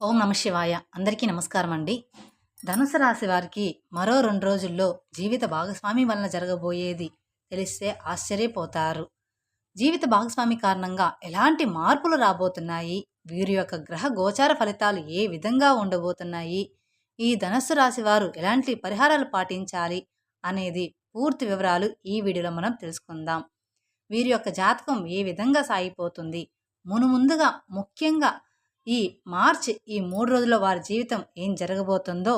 ఓం నమ శివాయ. అందరికీ నమస్కారం అండి. ధనుసు రాశి వారికి మరో రెండు రోజుల్లో జీవిత భాగస్వామి వలన జరగబోయేది తెలిస్తే ఆశ్చర్యపోతారు. జీవిత భాగస్వామి కారణంగా ఎలాంటి మార్పులు రాబోతున్నాయి? వీరి యొక్క గ్రహ గోచార ఫలితాలు ఏ విధంగా ఉండబోతున్నాయి? ఈ ధనస్సు రాశి వారు ఎలాంటి పరిహారాలు పాటించాలి అనేది పూర్తి వివరాలు ఈ వీడియోలో మనం తెలుసుకుందాం. వీరి యొక్క జాతకం ఏ విధంగా సాగిపోతుంది? మును ముందుగా ముఖ్యంగా ఈ మార్చ్ ఈ మూడు రోజుల్లో వారి జీవితం ఏం జరగబోతుందో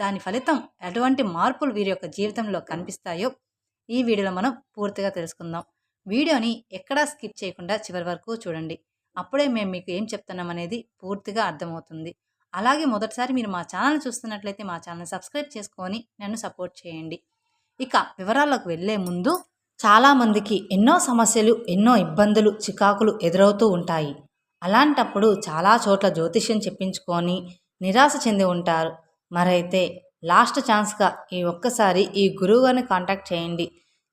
దాని ఫలితం ఎటువంటి మార్పులు వీరి యొక్క జీవితంలో కనిపిస్తాయో ఈ వీడియోలో మనం పూర్తిగా తెలుసుకుందాం. వీడియోని ఎక్కడా స్కిప్ చేయకుండా చివరి వరకు చూడండి. అప్పుడే మేము మీకు ఏం చెప్తున్నాం అనేది పూర్తిగా అర్థమవుతుంది. అలాగే మొదటిసారి మీరు మా ఛానల్ చూస్తున్నట్లయితే మా ఛానల్ సబ్స్క్రైబ్ చేసుకొని నన్ను సపోర్ట్ చేయండి. ఇక వివరాలకు వెళ్ళే ముందు చాలామందికి ఎన్నో సమస్యలు ఎన్నో ఇబ్బందులు చికాకులు ఎదురవుతూ ఉంటాయి. అలాంటప్పుడు చాలా చోట్ల జ్యోతిష్యం చెప్పించుకొని నిరాశ చెంది ఉంటారు. మరైతే లాస్ట్ ఛాన్స్గా ఈ ఒక్కసారి ఈ గురువుగారిని కాంటాక్ట్ చేయండి.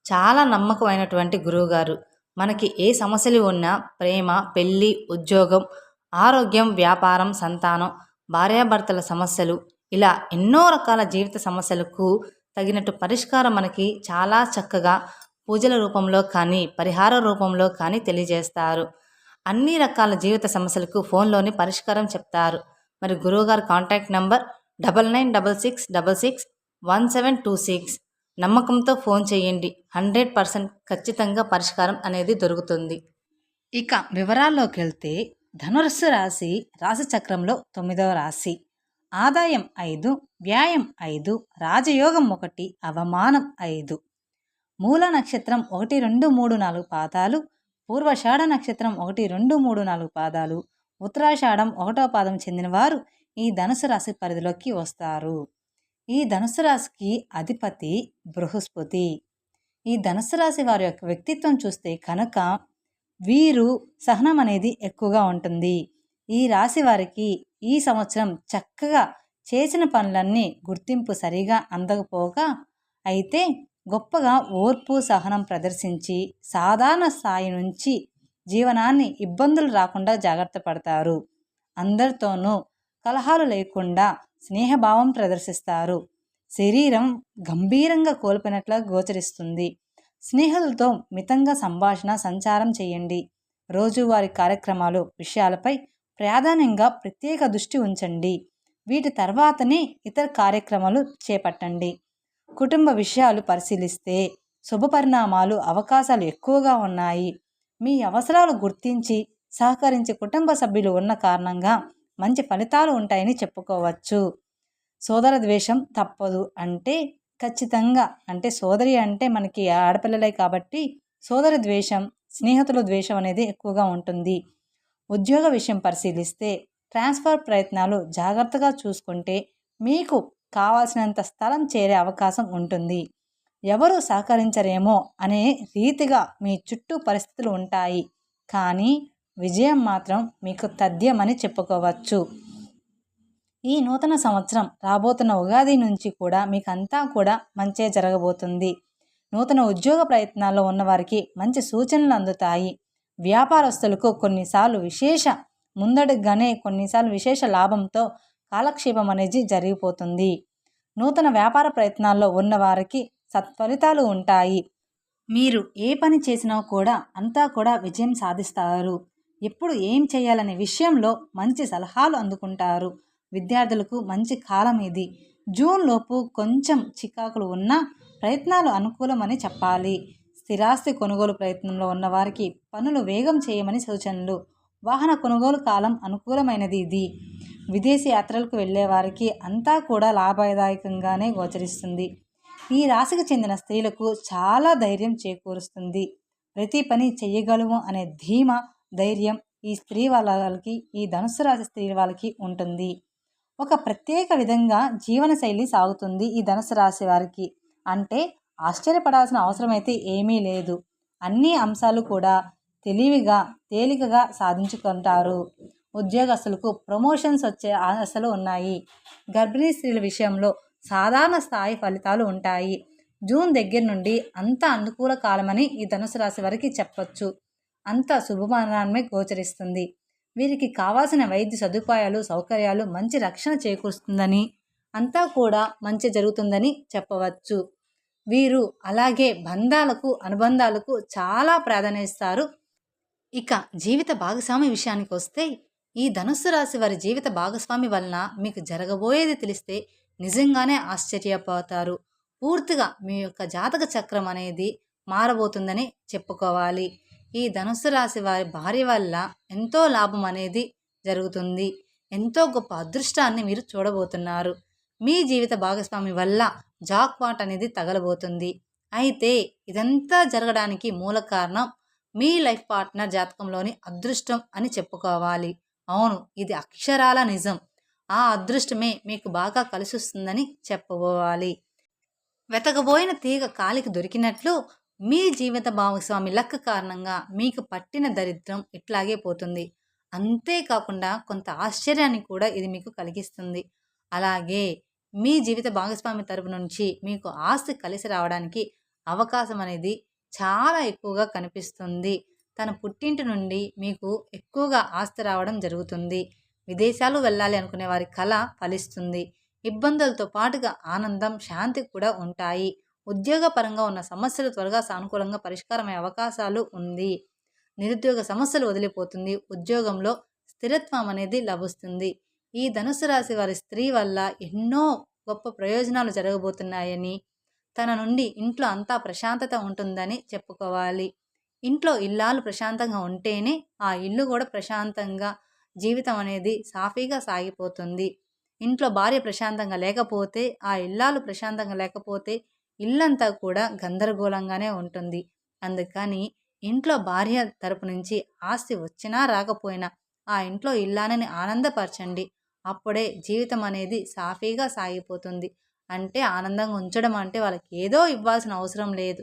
చాలా నమ్మకమైనటువంటి గురువుగారు. మనకి ఏ సమస్యలు ఉన్నా ప్రేమ పెళ్ళి ఉద్యోగం ఆరోగ్యం వ్యాపారం సంతానం భార్యాభర్తల సమస్యలు ఇలా ఎన్నో రకాల జీవిత సమస్యలకు తగినట్టు పరిష్కారం మనకి చాలా చక్కగా పూజల రూపంలో కానీ పరిహార రూపంలో కానీ తెలియజేస్తారు. అన్ని రకాల జీవిత సమస్యలకు ఫోన్లోని పరిష్కారం చెప్తారు. మరి గురువుగారు contact number double nine double six double six one seven two six. నమ్మకంతో ఫోన్ చేయండి. హండ్రెడ్ పర్సెంట్ ఖచ్చితంగా పరిష్కారం అనేది దొరుకుతుంది. ఇక వివరాల్లోకి వెళ్తే ధనుస్సు రాశి రాశి చక్రంలో తొమ్మిదవ రాశి. ఆదాయం ఐదు వ్యాయం ఐదు రాజయోగం ఒకటి అవమానం ఐదు. మూల నక్షత్రం ఒకటి రెండు మూడు నాలుగు పాదాలు పూర్వషాఢ నక్షత్రం ఒకటి రెండు మూడు నాలుగు పాదాలు. ఉత్తరాషాఢం ఒకటో పాదం చెందినవారు ఈ ధనుసు రాశి పరిధిలోకి వస్తారు. ఈ ధనుసు రాశికి అధిపతి బృహస్పతి. ఈ ధనుసు రాశి వారి యొక్క వ్యక్తిత్వం చూస్తే కనుక వీరు సహనం అనేది ఎక్కువగా ఉంటుంది. ఈ రాశి వారికి ఈ సంవత్సరం చక్కగా చేసిన పనులన్నీ గుర్తింపు సరిగా అందకపోగా అయితే గొప్పగా ఓర్పు సహనం ప్రదర్శించి సాధారణ స్థాయి నుంచి జీవనాన్ని ఇబ్బందులు రాకుండా జాగ్రత్త పడతారు. అందరితోనూ కలహాలు లేకుండా స్నేహభావం ప్రదర్శిస్తారు. శరీరం గంభీరంగా కోల్పోయినట్లుగా గోచరిస్తుంది. స్నేహితులతో మితంగా సంభాషణ సంచారం చేయండి. రోజువారీ కార్యక్రమాలు విషయాలపై ప్రాధాన్యంగా ప్రత్యేక దృష్టి ఉంచండి. వీటి తర్వాతనే ఇతర కార్యక్రమాలు చేపట్టండి. కుటుంబ విషయాలు పరిశీలిస్తే శుభ పరిణామాలు అవకాశాలు ఎక్కువగా ఉన్నాయి. మీ అవసరాలు గుర్తించి సహకరించే కుటుంబ సభ్యులు ఉన్న కారణంగా మంచి ఫలితాలు ఉంటాయని చెప్పుకోవచ్చు. సోదర ద్వేషం తప్పదు అంటే ఖచ్చితంగా అంటే సోదరి అంటే మనకి ఆడపిల్లలే కాబట్టి సోదర ద్వేషం స్నేహితుల ద్వేషం అనేది ఎక్కువగా ఉంటుంది. ఉద్యోగ విషయం పరిశీలిస్తే ట్రాన్స్ఫర్ ప్రయత్నాలు జాగ్రత్తగా చూసుకుంటే మీకు కావాల్సినంత స్థలం చేరే అవకాశం ఉంటుంది. ఎవరు సహకరించరేమో అనే రీతిగా మీ చుట్టూ పరిస్థితులు ఉంటాయి. కానీ విజయం మాత్రం మీకు తథ్యమని చెప్పుకోవచ్చు. ఈ నూతన సంవత్సరం రాబోతున్న ఉగాది నుంచి కూడా మీకు అంతా కూడా మంచే జరగబోతుంది. నూతన ఉద్యోగ ప్రయత్నాల్లో ఉన్నవారికి మంచి సూచనలు అందుతాయి. వ్యాపారస్తులకు కొన్నిసార్లు విశేష ముందడుగానే కొన్నిసార్లు విశేష లాభంతో కాలక్షేపం అనేది జరిగిపోతుంది. నూతన వ్యాపార ప్రయత్నాల్లో ఉన్నవారికి సత్ఫలితాలు ఉంటాయి. మీరు ఏ పని చేసినా కూడా అంతా కూడా విజయం సాధిస్తారు. ఎప్పుడు ఏం చేయాలనే విషయంలో మంచి సలహాలు అందుకుంటారు. విద్యార్థులకు మంచి కాలం ఇది. జూన్ లోపు కొంచెం చికాకులు ఉన్నా ప్రయత్నాలు అనుకూలమని చెప్పాలి. స్థిరాస్తి కొనుగోలు ప్రయత్నంలో ఉన్నవారికి పనులు వేగం చేయమని సూచనలు. వాహన కొనుగోలు కాలం అనుకూలమైనది ఇది. విదేశీ యాత్రలకు వెళ్ళే వారికి అంతా కూడా లాభదాయకంగానే గోచరిస్తుంది. ఈ రాశికి చెందిన స్త్రీలకు చాలా ధైర్యం చేకూరుస్తుంది. ప్రతి పని చెయ్యగలము అనే ధీమ ధైర్యం ఈ స్త్రీ వాళ్ళకి ఈ ధనుసు రాశి స్త్రీ వాళ్ళకి ఉంటుంది. ఒక ప్రత్యేక విధంగా జీవనశైలి సాగుతుంది ఈ ధనుసు రాశి వారికి. అంటే ఆశ్చర్యపడాల్సిన అవసరం అయితే ఏమీ లేదు. అన్ని అంశాలు కూడా తెలివిగా తేలికగా సాధించుకుంటారు. ఉద్యోగస్తులకు ప్రమోషన్స్ వచ్చే ఆశలు ఉన్నాయి. గర్భిణీ స్త్రీల విషయంలో సాధారణ స్థాయి ఫలితాలు ఉంటాయి. జూన్ దగ్గర నుండి అంత అనుకూల కాలమని ఈ ధనుసు రాశి వారికి చెప్పొచ్చు. అంత శుభమానాన్ని గోచరిస్తుంది. వీరికి కావాల్సిన వైద్య సదుపాయాలు సౌకర్యాలు మంచి రక్షణ చేకూరుస్తుందని అంతా కూడా మంచి జరుగుతుందని చెప్పవచ్చు. వీరు అలాగే బంధాలకు అనుబంధాలకు చాలా ప్రాధాన్యత ఇస్తారు. ఇక జీవిత భాగస్వామి విషయానికి వస్తే ఈ ధనుస్సు రాశి వారి జీవిత భాగస్వామి వలన మీకు జరగబోయేది తెలిస్తే నిజంగానే ఆశ్చర్యపోతారు. పూర్తిగా మీ యొక్క జాతక చక్రం అనేది మారబోతుందని చెప్పుకోవాలి. ఈ ధనుస్సు రాశి వారి భార్య వల్ల ఎంతో లాభం అనేది జరుగుతుంది. ఎంతో గొప్ప అదృష్టాన్ని మీరు చూడబోతున్నారు. మీ జీవిత భాగస్వామి వల్ల జాక్పాట్ అనేది తగలబోతుంది. అయితే ఇదంతా జరగడానికి మూల కారణం మీ లైఫ్ పార్ట్నర్ జాతకంలోని అదృష్టం అని చెప్పుకోవాలి. అవును ఇది అక్షరాల నిజం. ఆ అదృష్టమే మీకు బాగా కలిసిస్తుందని చెప్పబోవాలి వెతకబోయిన తీగ కాలికి దొరికినట్లు మీ జీవిత భాగస్వామి లక్ కారణంగా మీకు పట్టిన దరిద్రం ఇట్లాగే పోతుంది. అంతేకాకుండా కొంత ఆశ్చర్యాన్ని కూడా ఇది మీకు కలిగిస్తుంది. అలాగే మీ జీవిత భాగస్వామి తరపు నుంచి మీకు ఆస్తి కలిసి రావడానికి అవకాశం అనేది చాలా ఎక్కువగా కనిపిస్తుంది. తన పుట్టింటి నుండి మీకు ఎక్కువగా ఆస్తి రావడం జరుగుతుంది. విదేశాలు వెళ్ళాలి అనుకునే వారి కళ ఫలిస్తుంది. ఇబ్బందులతో పాటుగా ఆనందం శాంతి కూడా ఉంటాయి. ఉద్యోగపరంగా ఉన్న సమస్యలు త్వరగా సానుకూలంగా పరిష్కారమయ్యే అవకాశాలు ఉంది. నిరుద్యోగ సమస్యలు వదిలిపోతుంది. ఉద్యోగంలో స్థిరత్వం అనేది లభిస్తుంది. ఈ ధనుసు రాశి వారి స్త్రీ వల్ల ఎన్నో గొప్ప ప్రయోజనాలు జరగబోతున్నాయని తన నుండి ఇంట్లో అంతా ప్రశాంతత ఉంటుందని చెప్పుకోవాలి. ఇంట్లో ఇల్లాలు ప్రశాంతంగా ఉంటేనే ఆ ఇల్లు కూడా ప్రశాంతంగా జీవితం అనేది సాఫీగా సాగిపోతుంది. ఇంట్లో భార్య ప్రశాంతంగా లేకపోతే ఆ ఇల్లాలు ప్రశాంతంగా లేకపోతే ఇల్లంతా కూడా గందరగోళంగానే ఉంటుంది. అందుకని ఇంట్లో భార్య తరపు నుంచి ఆస్తి వచ్చినా రాకపోయినా ఆ ఇంట్లో ఇల్లానని ఆనందపరచండి. అప్పుడే జీవితం అనేది సాఫీగా సాగిపోతుంది. అంటే ఆనందంగా ఉంచడం అంటే వాళ్ళకి ఏదో ఇవ్వాల్సిన అవసరం లేదు.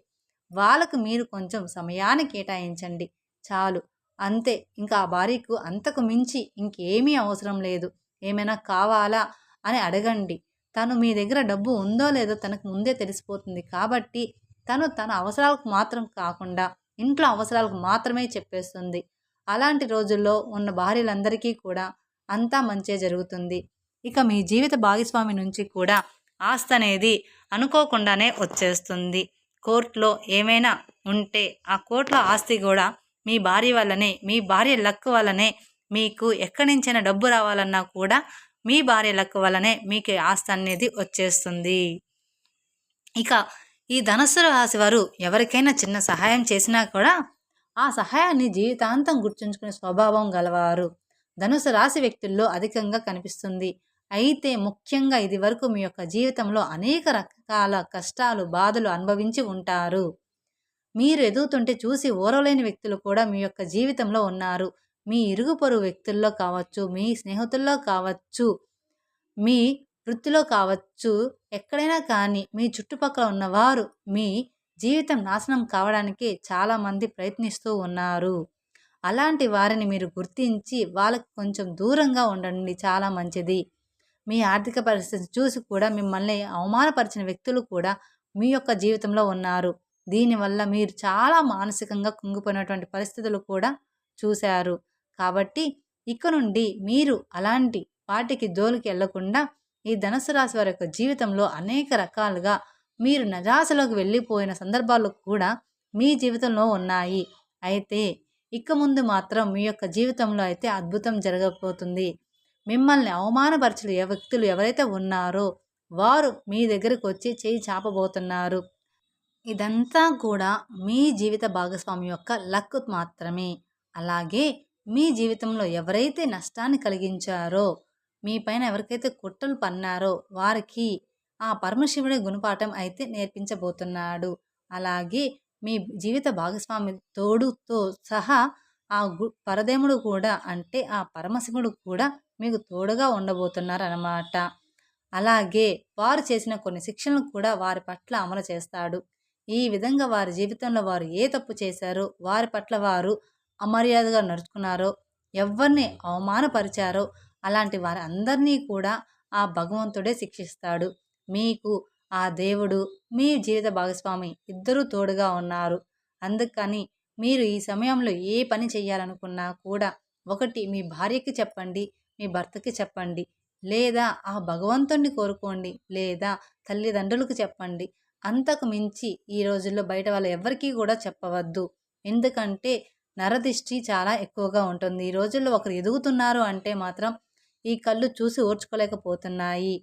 వాళ్ళకు మీరు కొంచెం సమయాన్ని కేటాయించండి. చాలు. అంతే. ఇంకా ఆ భార్యకు అంతకు మించి ఇంకేమీ అవసరం లేదు. ఏమైనా కావాలా? అని అడగండి. తను మీ దగ్గర డబ్బు ఉందో లేదో తనకు ముందే తెలిసిపోతుంది కాబట్టి తను తన అవసరాలకు మాత్రం కాకుండా ఇంట్లో అవసరాలకు మాత్రమే చెప్పేస్తుంది. అలాంటి రోజుల్లో ఉన్న భార్యలందరికీ కూడా అంతా మంచే జరుగుతుంది. ఇక మీ జీవిత భాగస్వామి నుంచి కూడా ఆస్తి అనేది అనుకోకుండానే వచ్చేస్తుంది. కోర్టులో ఏమైనా ఉంటే ఆ కోర్టులో ఆస్తి కూడా మీ భార్య వల్లనే మీ భార్య లక్ వల్లనే మీకు ఎక్కడి నుంచైనా డబ్బు రావాలన్నా కూడా మీ భార్య లక్ వల్లనే మీకు ఆస్తి అనేది వచ్చేస్తుంది. ఇక ఈ ధనస్సు రాశి వారు ఎవరికైనా చిన్న సహాయం చేసినా కూడా ఆ సహాయాన్ని జీవితాంతం గుర్తుంచుకునే స్వభావం గలవారు. ధనుసు రాశి వ్యక్తుల్లో అధికంగా కనిపిస్తుంది. అయితే ముఖ్యంగా ఇది వరకు మీ యొక్క జీవితంలో అనేక రకాల కష్టాలు బాధలు అనుభవించి ఉంటారు. మీరు ఎదుగుతుంటే చూసి ఓరలేని వ్యక్తులు కూడా మీ యొక్క జీవితంలో ఉన్నారు. మీ ఇరుగు పొరుగు వ్యక్తుల్లో కావచ్చు మీ స్నేహితుల్లో కావచ్చు మీ వృత్తిలో కావచ్చు ఎక్కడైనా కానీ మీ చుట్టుపక్కల ఉన్నవారు మీ జీవితం నాశనం కావడానికి చాలామంది ప్రయత్నిస్తూ ఉన్నారు. అలాంటి వారిని మీరు గుర్తించి వాళ్ళకి కొంచెం దూరంగా ఉండండి చాలా మంచిది. మీ ఆర్థిక పరిస్థితి చూసి కూడా మిమ్మల్ని అవమానపరిచిన వ్యక్తులు కూడా మీ యొక్క జీవితంలో ఉన్నారు. దీనివల్ల మీరు చాలా మానసికంగా కుంగిపోయినటువంటి పరిస్థితులు కూడా చూశారు. కాబట్టి ఇక నుండి మీరు అలాంటి వాటికి జోలికి వెళ్ళకుండా ఈ ధనుసు రాశి వారి యొక్క జీవితంలో అనేక రకాలుగా మీరు నజాసలోకి వెళ్ళిపోయిన సందర్భాలు కూడా మీ జీవితంలో ఉన్నాయి. అయితే ఇక ముందు మాత్రం మీ యొక్క జీవితంలో అయితే అద్భుతం జరగబోతుంది. మిమ్మల్ని అవమానపరచిన వ్యక్తులు ఎవరైతే ఉన్నారో వారు మీ దగ్గరకు వచ్చి చేయి చాపబోతున్నారు. ఇదంతా కూడా మీ జీవిత భాగస్వామి యొక్క లక్ మాత్రమే. అలాగే మీ జీవితంలో ఎవరైతే నష్టాన్ని కలిగించారో మీ పైన ఎవరికైతే కుట్రలు పన్నారో వారికి ఆ పరమశివుడి గుణపాఠం అయితే నేర్పించబోతున్నాడు. అలాగే మీ జీవిత భాగస్వామి తోడుతో సహా ఆ గు పరదేముడు కూడా అంటే ఆ పరమశివుడు కూడా మీకు తోడుగా ఉండబోతున్నారు అన్నమాట అలాగే వారు చేసిన కొన్ని శిక్షలను కూడా వారి పట్ల అమలు చేస్తాడు. ఈ విధంగా వారి జీవితంలో వారు ఏ తప్పు చేశారో వారి పట్ల వారు అమర్యాదగా నడుచుకున్నారో ఎవరిని అవమానపరిచారో అలాంటి వారి అందరినీ కూడా ఆ భగవంతుడే శిక్షిస్తాడు. మీకు ఆ దేవుడు మీ జీవిత భాగస్వామి ఇద్దరూ తోడుగా ఉన్నారు. అందుకని మీరు ఈ సమయంలో ఏ పని చేయాలనుకున్నా కూడా ఒకటి మీ భార్యకి చెప్పండి మీ భర్తకి చెప్పండి. లేదా ఆ భగవంతుణ్ణి కోరుకోండి. లేదా తల్లిదండ్రులకు చెప్పండి. అంతకు మించి ఈ రోజుల్లో బయట వాళ్ళు ఎవరికీ కూడా చెప్పవద్దు. ఎందుకంటే నరదిష్టి చాలా ఎక్కువగా ఉంటుంది. ఈ రోజుల్లో ఒకరు ఎదుగుతున్నారు అంటే మాత్రం ఈ కళ్ళు చూసి ఓర్చుకోలేకపోతున్నాయి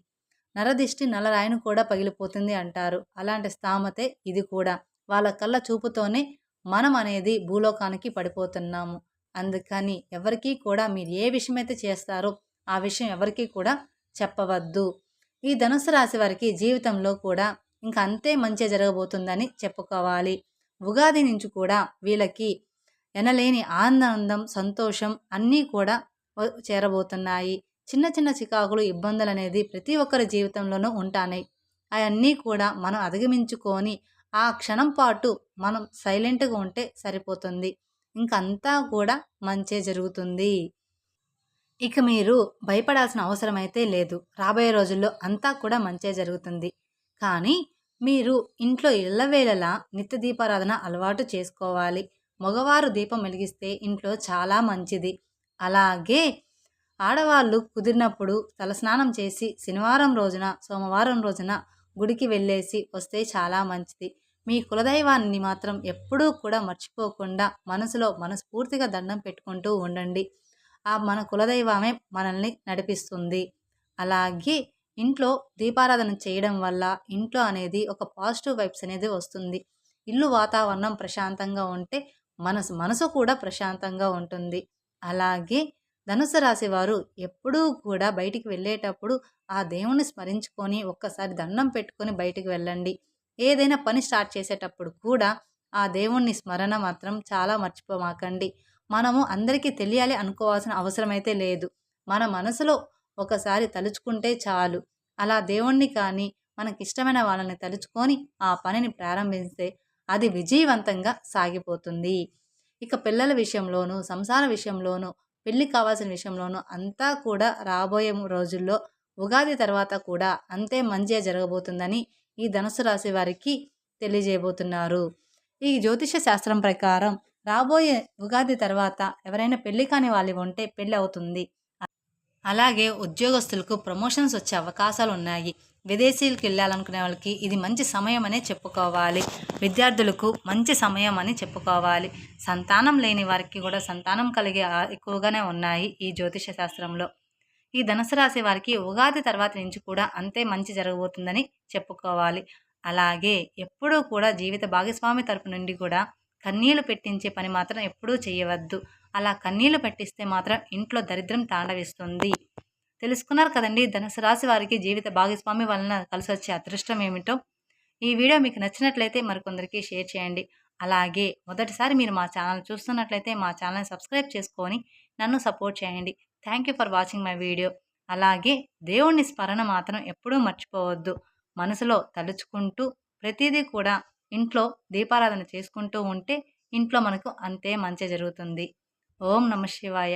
నరదిష్టి నలరాయిని కూడా పగిలిపోతుంది అంటారు. అలాంటి స్థామతే ఇది కూడా. వాళ్ళ కళ్ళ చూపుతోనే మనం అనేది భూలోకానికి పడిపోతున్నాము. అందుకని ఎవరికీ కూడా మీరు ఏ విషయం అయితే చేస్తారో ఆ విషయం ఎవరికీ కూడా చెప్పవద్దు. ఈ ధనుసు రాశి వారికి జీవితంలో కూడా ఇంకా అంతే మంచి జరగబోతుందని చెప్పుకోవాలి. ఉగాది నుంచి కూడా వీళ్ళకి ఎనలేని ఆనందం సంతోషం అన్నీ కూడా చేరబోతున్నాయి. చిన్న చిన్న చికాకులు ఇబ్బందులు అనేది ప్రతి ఒక్కరి జీవితంలోనూ ఉంటాయి అవన్నీ కూడా మనం అధిగమించుకొని ఆ క్షణం పాటు మనం సైలెంట్గా ఉంటే సరిపోతుంది. ఇంకంతా కూడా మంచే జరుగుతుంది. ఇక మీరు భయపడాల్సిన అవసరం అయితే లేదు. రాబోయే రోజుల్లో అంతా కూడా మంచే జరుగుతుంది. కానీ మీరు ఇంట్లో ఇళ్ళవేళలా నిత్య దీపారాధన అలవాటు చేసుకోవాలి. మగవారు దీపం వెలిగిస్తే ఇంట్లో చాలా మంచిది. అలాగే ఆడవాళ్ళు కుదిరినప్పుడు తలస్నానం చేసి శనివారం రోజున సోమవారం రోజున గుడికి వెళ్ళేసి వస్తే చాలా మంచిది. మీ కులదైవాన్ని మాత్రం ఎప్పుడూ కూడా మర్చిపోకుండా మనసులో మనస్ఫూర్తిగా దండం పెట్టుకుంటూ ఉండండి. ఆ మన కులదైవమే మనల్ని నడిపిస్తుంది. అలాగే ఇంట్లో దీపారాధన చేయడం వల్ల ఇంట్లో అనేది ఒక పాజిటివ్ వైబ్స్ అనేది వస్తుంది. ఇల్లు వాతావరణం ప్రశాంతంగా ఉంటే మనసు మనసు కూడా ప్రశాంతంగా ఉంటుంది. అలాగే ధనుసు రాశి వారు ఎప్పుడూ కూడా బయటికి వెళ్ళేటప్పుడు ఆ దేవుణ్ణి స్మరించుకొని ఒక్కసారి దండం పెట్టుకొని బయటికి వెళ్ళండి. ఏదైనా పని స్టార్ట్ చేసేటప్పుడు కూడా ఆ దేవుణ్ణి స్మరణ మాత్రం చాలా మర్చిపోమాకండి. మనము అందరికీ తెలియాలి అనుకోవాల్సిన అవసరమైతే లేదు. మన మనసులో ఒకసారి తలుచుకుంటే చాలు. అలా దేవుణ్ణి కానీ మనకిష్టమైన వాళ్ళని తలుచుకొని ఆ పనిని ప్రారంభిస్తే అది విజయవంతంగా సాగిపోతుంది. ఇక పిల్లల విషయంలోనూ సంసార విషయంలోనూ పెళ్ళి కావాల్సిన విషయంలోనూ అంతా కూడా రాబోయే రోజుల్లో ఉగాది తర్వాత కూడా అంతే మంచిగా జరగబోతుందని ఈ ధనుసు రాశి వారికి తెలియజేయబోతున్నారు. ఈ జ్యోతిష శాస్త్రం ప్రకారం రాబోయే ఉగాది తర్వాత ఎవరైనా పెళ్ళి కాని వాళ్ళు ఉంటే పెళ్ళి అవుతుంది. అలాగే ఉద్యోగస్తులకు ప్రమోషన్స్ వచ్చే అవకాశాలు ఉన్నాయి. విదేశీలకు వెళ్ళాలనుకునే వాళ్ళకి ఇది మంచి సమయం అనే చెప్పుకోవాలి. విద్యార్థులకు మంచి సమయం అని చెప్పుకోవాలి. సంతానం లేని వారికి కూడా సంతానం కలిగే ఎక్కువగానే ఉన్నాయి ఈ జ్యోతిష శాస్త్రంలో. ఈ ధనుసు రాశి వారికి ఉగాది తర్వాత నుంచి కూడా అంతే మంచి జరగబోతుందని చెప్పుకోవాలి. అలాగే ఎప్పుడూ కూడా జీవిత భాగస్వామి తరపు నుండి కూడా కన్నీళ్ళు పెట్టించే పని మాత్రం ఎప్పుడూ చేయవద్దు. అలా కన్నీళ్ళు పెట్టిస్తే మాత్రం ఇంట్లో దరిద్రం తాండవిస్తుంది. తెలుసుకున్నారు కదండి ధనుసు రాశి వారికి జీవిత భాగస్వామి వలన కలిసి వచ్చే అదృష్టం ఏమిటో? ఈ వీడియో మీకు నచ్చినట్లయితే మరికొందరికి షేర్ చేయండి. అలాగే మొదటిసారి మీరు మా ఛానల్ చూస్తున్నట్లయితే మా ఛానల్ని సబ్స్క్రైబ్ చేసుకొని నన్ను సపోర్ట్ చేయండి. Thank you for watching my video అలాగే దేవుణ్ణి స్మరణ మాత్రం ఎప్పుడూ మర్చిపోవద్దు. మనసులో తలుచుకుంటూ ప్రతిదీ కూడా ఇంట్లో దీపారాధన చేసుకుంటూ ఉంటే ఇంట్లో మనకు అంతే మంచి జరుగుతుంది. ఓం నమ శివాయ.